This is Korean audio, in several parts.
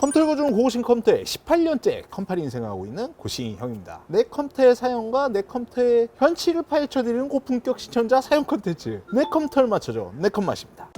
컴퓨터 고중 고고신 컴퓨터에 18년째 컴파리 인생하고 있는 고신이 형입니다. 내 컴퓨터의 사용과 내 컴퓨터의 현치를 파헤쳐드리는 고품격 시청자 사용 콘텐츠 내 컴퓨터를 맞춰줘 내 컴맛입니다.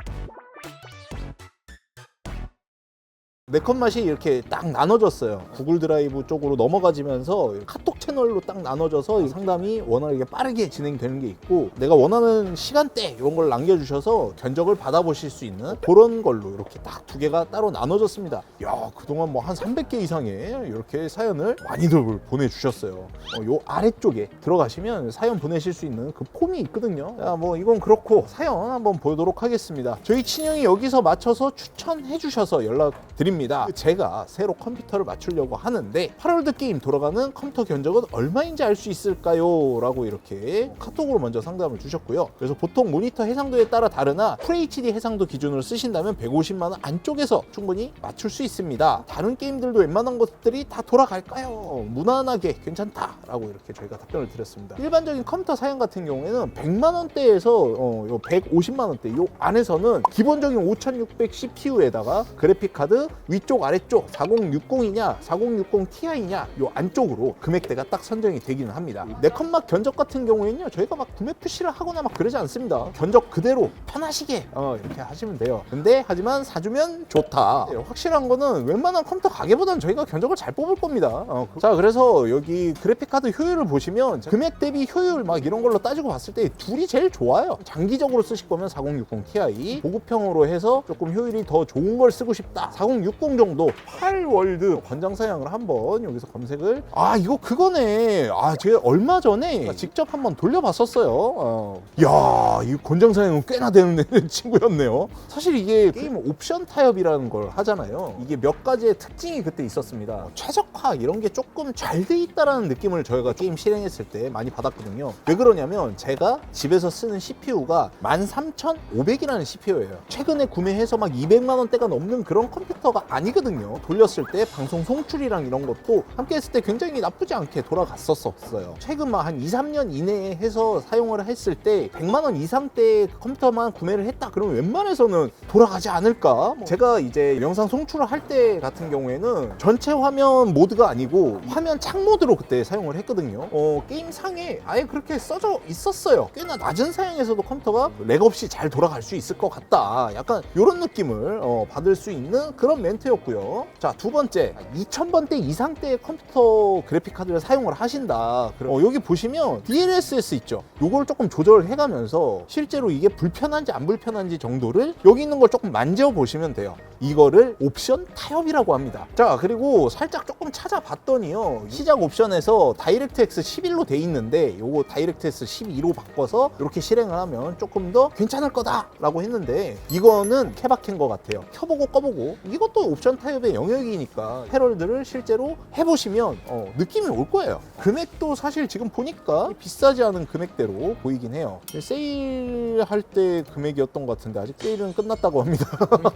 네컷 맛이 이렇게 딱 나눠졌어요. 구글 드라이브 쪽으로 넘어가지면서 카톡 채널로 딱 나눠져서 이 상담이 워낙에 빠르게 진행되는 게 있고 내가 원하는 시간대 이런 걸 남겨주셔서 견적을 받아보실 수 있는 그런 걸로 이렇게 딱 두 개가 따로 나눠졌습니다. 야 그동안 뭐 한 300개 이상의 이렇게 사연을 많이들 보내주셨어요. 어, 요 아래쪽에 들어가시면 사연 보내실 수 있는 그 폼이 있거든요. 야, 뭐 이건 그렇고 사연 한번 보도록 하겠습니다. 저희 친형이 여기서 맞춰서 추천해 주셔서 연락 드립니다. 제가 새로 컴퓨터를 맞추려고 하는데 8월드 게임 돌아가는 컴퓨터 견적 은 얼마인지 알 수 있을까요? 라고 이렇게 카톡으로 먼저 상담을 주셨고요. 그래서 보통 모니터 해상도에 따라 다르나 FHD 해상도 기준으로 쓰신다면 150만 원 안쪽에서 충분히 맞출 수 있습니다. 다른 게임들도 웬만한 것들이 다 돌아갈까요? 무난하게 괜찮다라고 이렇게 저희가 답변을 드렸습니다. 일반적인 컴퓨터 사양 같은 경우에는 100만 원대에서 어, 요 150만 원대 요 안에서는 기본적인 5600 CPU에다가 그래픽 카드 위쪽 아래쪽 4060이냐 4060 Ti냐 요 안쪽으로 금액대가 딱 선정이 되기는 합니다. 네컨막 견적 같은 경우에는요 저희가 막 구매 푸시를 하거나 막 그러지 않습니다. 견적 그대로 편하시게 어, 이렇게 하시면 돼요. 근데 하지만 사주면 좋다. 예, 확실한 거는 웬만한 컴퓨터 가게보다는 저희가 견적을 잘 뽑을 겁니다. 어, 그- 자 그래서 여기 그래픽 카드 효율을 보시면 금액 대비 효율 막 이런 걸로 따지고 봤을 때 둘이 제일 좋아요. 장기적으로 쓰실 거면 4060 Ti 보급형으로 해서 조금 효율이 더 좋은 걸 쓰고 싶다. 4060 정도 8월드 권장 사양을 한번 여기서 검색을 아 이거 그거 네. 아 제가 얼마 전에 직접 한번 돌려봤었어요. 어. 야, 이 권장 사양은 꽤나 되는 친구였네요. 사실 이게 게임 옵션 타협이라는 걸 하잖아요. 이게 몇 가지의 특징이 그때 있었습니다. 최적화 이런 게 조금 잘 돼 있다라는 느낌을 저희가 게임 실행했을 때 많이 받았거든요. 왜 그러냐면 제가 집에서 쓰는 CPU가 13,500이라는 CPU예요. 최근에 구매해서 막 200만 원대가 넘는 그런 컴퓨터가 아니거든요. 돌렸을 때 방송 송출이랑 이런 것도 함께 했을 때 굉장히 나쁘지 않게 돌아갔었어요. 최근 막한 2, 3년 이내에 해서 사용을 했을 때 100만 원 이상대 컴퓨터만 구매를 했다 그러면 웬만해서는 돌아가지 않을까? 뭐 제가 이제 영상 송출을 할 때 같은 경우에는 전체 화면 모드가 아니고 화면 창 모드로 그때 사용을 했거든요. 어, 게임 상에 아예 그렇게 써져 있었어요. 꽤나 낮은 사양에서도 컴퓨터가 렉 없이 잘 돌아갈 수 있을 것 같다. 약간 이런 느낌을 어, 받을 수 있는 그런 멘트였고요. 자, 두 번째. 2000번대 이상대의 컴퓨터 그래픽 카드를 사용을 하신다. 어, 여기 보시면 DLSS 있죠. 요걸 조금 조절을 해가면서 실제로 이게 불편한지 안 불편한지 정도를 여기 있는 걸 조금 만져 보시면 돼요. 이거를 옵션 타협이라고 합니다. 자, 그리고 살짝 조금 찾아봤더니요. 시작 옵션에서 다이렉트X 11로 돼 있는데 요거 다이렉트X 12로 바꿔서 이렇게 실행을 하면 조금 더 괜찮을 거다 라고 했는데 이거는 케바케인 것 같아요. 켜보고 꺼보고 이것도 옵션 타협의 영역이니까 패럴들을 실제로 해보시면 어, 느낌이 올 거예요. 금액도 사실 지금 보니까 비싸지 않은 금액대로 보이긴 해요. 세일할 때 금액이었던 것 같은데 아직 세일은 끝났다고 합니다.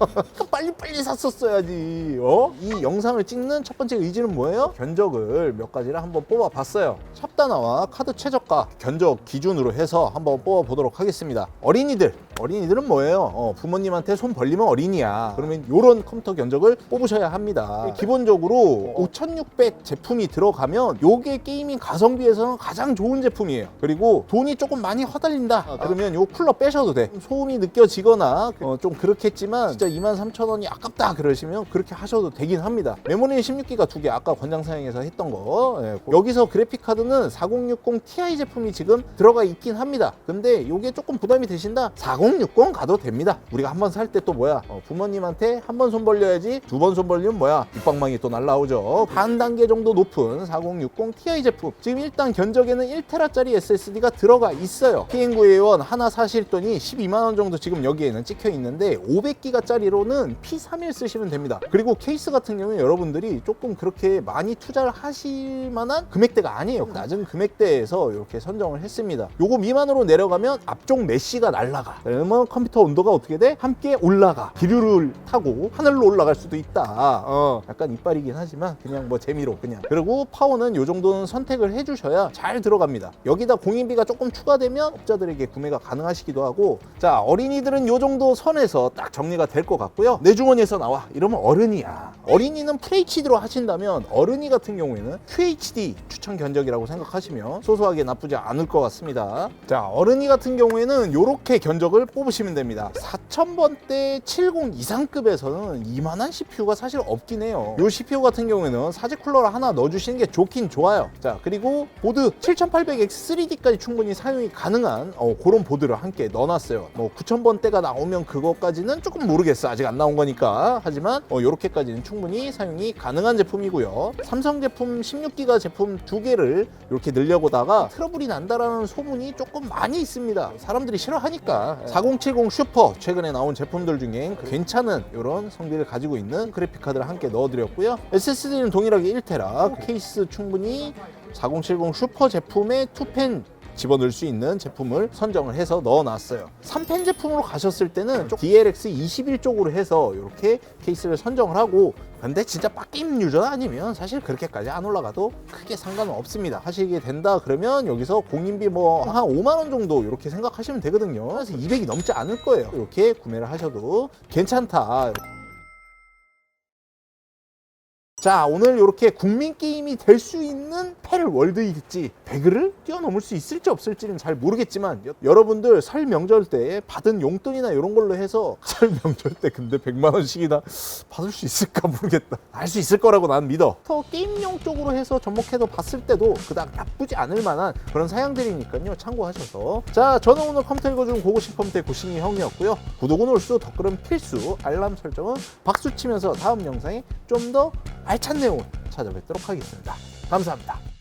빨리 빨리 샀었어야지. 어? 이 영상을 찍는 첫 번째 의지는 뭐예요? 견적을 몇 가지를 한번 뽑아봤어요. 샵다나와 카드 최저가 견적 기준으로 해서 한번 뽑아보도록 하겠습니다. 어린이들. 어린이들은 뭐예요? 어, 부모님한테 손 벌리면 어린이야. 그러면 이런 컴퓨터 견적을 뽑으셔야 합니다. 기본적으로 5600 제품이 들어가면 요게 게이밍 가성비에서는 가장 좋은 제품이에요. 그리고 돈이 조금 많이 허달린다. 그러면 요 쿨러 빼셔도 돼. 소음이 느껴지거나 어, 좀 그렇겠지만 진짜 23,000원이 아깝다 그러시면 그렇게 하셔도 되긴 합니다. 메모리 16기가 두 개 아까 권장 사양에서 했던 거. 예, 여기서 그래픽 카드는 4060 Ti 제품이 지금 들어가 있긴 합니다. 근데 요게 조금 부담이 되신다. 4060 가도 됩니다. 우리가 한 번 살 때 또 뭐야? 어, 부모님한테 한 번 손 벌려야지 두 번 손 벌리면 뭐야? 육방망이 또 날라오죠. 반 단계 정도 높은 4060 Ti 제품. 지금 일단 견적에는 1테라짜리 SSD가 들어가 있어요. PN9A1 하나 사실 돈이 12만 원 정도 지금 여기에는 찍혀 있는데 500기가짜리로는 P31 쓰시면 됩니다. 그리고 케이스 같은 경우에 여러분들이 조금 그렇게 많이 투자를 하실 만한 금액대가 아니에요. 낮은 금액대에서 이렇게 선정을 했습니다. 요거 미만으로 내려가면 앞쪽 메쉬가 날라가. 그러면 컴퓨터 온도가 어떻게 돼? 함께 올라가. 기류를 타고 하늘로 올라갈 수도 있다. 어, 약간 이빨이긴 하지만 그냥 뭐 재미로 그냥. 그리고 파워는 요 정도는 선택을 해주셔야 잘 들어갑니다. 여기다 공인비가 조금 추가되면 업자들에게 구매가 가능하시기도 하고 자 어린이들은 요 정도 선에서 딱 정리가 될 것 같고요. 내 주머니에서 나와 이러면 어른이야. 어린이는 FHD로 하신다면 어른이 같은 경우에는 QHD 추천 견적이라고 생각하시면 소소하게 나쁘지 않을 것 같습니다. 자 어른이 같은 경우에는 이렇게 견적을 뽑으시면 됩니다. 4000번대 70 이상급에서는 이만한 CPU가 사실 없긴 해요. 이 CPU 같은 경우에는 사제 쿨러를 하나 넣어주시는 게 좋긴 좋아요. 자 그리고 보드 7800X 3D까지 충분히 사용이 가능한 어, 그런 보드를 함께 넣어놨어요. 뭐 9000번대가 나오면 그것까지는 조금 모르겠어. 아직 안 나온 거니까. 하지만 어, 이렇게까지는 충분히 사용이 가능한 제품이고요. 삼성 제품 16기가 제품 두 개를 이렇게 늘려보다가 트러블이 난다라는 소문이 조금 많이 있습니다. 사람들이 싫어하니까 4070 슈퍼 최근에 나온 제품들 중에 괜찮은 이런 성비를 가지고 있는 그래픽 카드를 함께 넣어드렸고요. SSD는 동일하게 1테라 케이스 충분히 4070 슈퍼 제품의 투펜 집어넣을 수 있는 제품을 선정을 해서 넣어놨어요. 3펜 제품으로 가셨을 때는 좀 DLX 21 쪽으로 해서 이렇게 케이스를 선정을 하고 근데 진짜 빡김 유저 아니면 사실 그렇게까지 안 올라가도 크게 상관은 없습니다. 하시게 된다 그러면 여기서 공인비 뭐 한 5만 원 정도 이렇게 생각하시면 되거든요. 그래서 200이 넘지 않을 거예요. 이렇게 구매를 하셔도 괜찮다. 자 오늘 이렇게 국민 게임이 될 수 있는 패를 월드이지 배그를 뛰어넘을 수 있을지 없을지는 잘 모르겠지만 여, 여러분들 설 명절 때 받은 용돈이나 이런 걸로 해서 설 명절 때 근데 100만 원씩이나 받을 수 있을까 모르겠다. 알 수 있을 거라고 난 믿어. 더 게임용 쪽으로 해서 접목해서 봤을 때도 그닥 나쁘지 않을 만한 그런 사양들이니까요. 참고하셔서. 자 저는 오늘 컴퓨터 읽어준 고고식 컴퓨터의 고싱이 형이었고요. 구독은 올수 댓글은 필수 알람 설정은 박수 치면서 다음 영상에 좀더 알찬 내용 찾아뵙도록 하겠습니다. 감사합니다